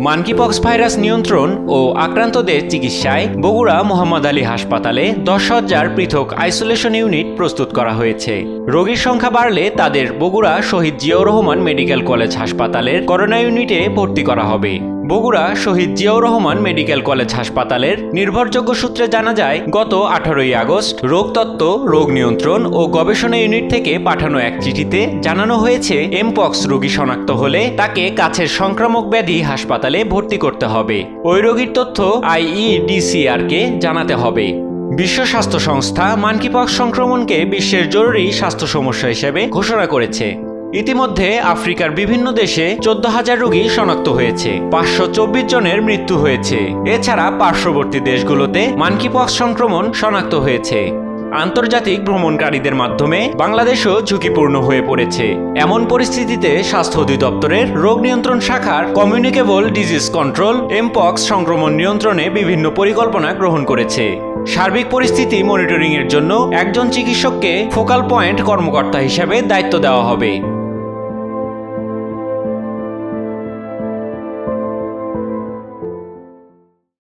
মানকিপক্স virus নিয়ন্ত্রণ ও আক্রান্তদের চিকিৎসায় বগুড়া মোহাম্মদ আলী হাসপাতালে দশ হাজার পৃথক আইসোলেশন ইউনিট প্রস্তুত করা হয়েছে। রোগীর সংখ্যা বাড়লে তাদের বগুড়া শহীদ জিয়াউর রহমান মেডিকেল কলেজ হাসপাতালের করোনা ইউনিটে ভর্তি করা হবে। বগুড়া শহীদ জিয়াউর রহমান মেডিকেল কলেজ হাসপাতালের নির্ভরযোগ্য সূত্রে জানা যায়, গত আঠারোই আগস্ট রোগতত্ত্ব রোগ নিয়ন্ত্রণ ও গবেষণা ইউনিট থেকে পাঠানো এক চিঠিতে জানানো হয়েছে, এমপক্স রোগী শনাক্ত হলে তাকে কাছের সংক্রামক ব্যাধি হাসপাতালে ভর্তি করতে হবে। ওই রোগীর তথ্য আইইডিসিআরকে জানাতে হবে। বিশ্ব স্বাস্থ্য সংস্থা মানকিপক্স সংক্রমণকে বিশ্বের জরুরি স্বাস্থ্য সমস্যা হিসেবে ঘোষণা করেছে। ইতিমধ্যে আফ্রিকার বিভিন্ন দেশে চোদ্দ হাজার রোগী শনাক্ত হয়েছে। পাঁচশো চব্বিশ জনের মৃত্যু হয়েছে। এছাড়া পার্শ্ববর্তী দেশগুলোতে মানকিপক্স সংক্রমণ শনাক্ত হয়েছে। আন্তর্জাতিক ভ্রমণকারীদের মাধ্যমে বাংলাদেশও ঝুঁকিপূর্ণ হয়ে পড়েছে। এমন পরিস্থিতিতে স্বাস্থ্য অধিদপ্তরের রোগ নিয়ন্ত্রণ শাখার কমিউনিকেবল ডিজিজ কন্ট্রোল, এমপক্স সংক্রমণ নিয়ন্ত্রণে বিভিন্ন পরিকল্পনা গ্রহণ করেছে। সার্বিক পরিস্থিতি মনিটরিংয়ের জন্য একজন চিকিৎসককে ফোকাল পয়েন্ট কর্মকর্তা হিসেবে দায়িত্ব দেওয়া হবে।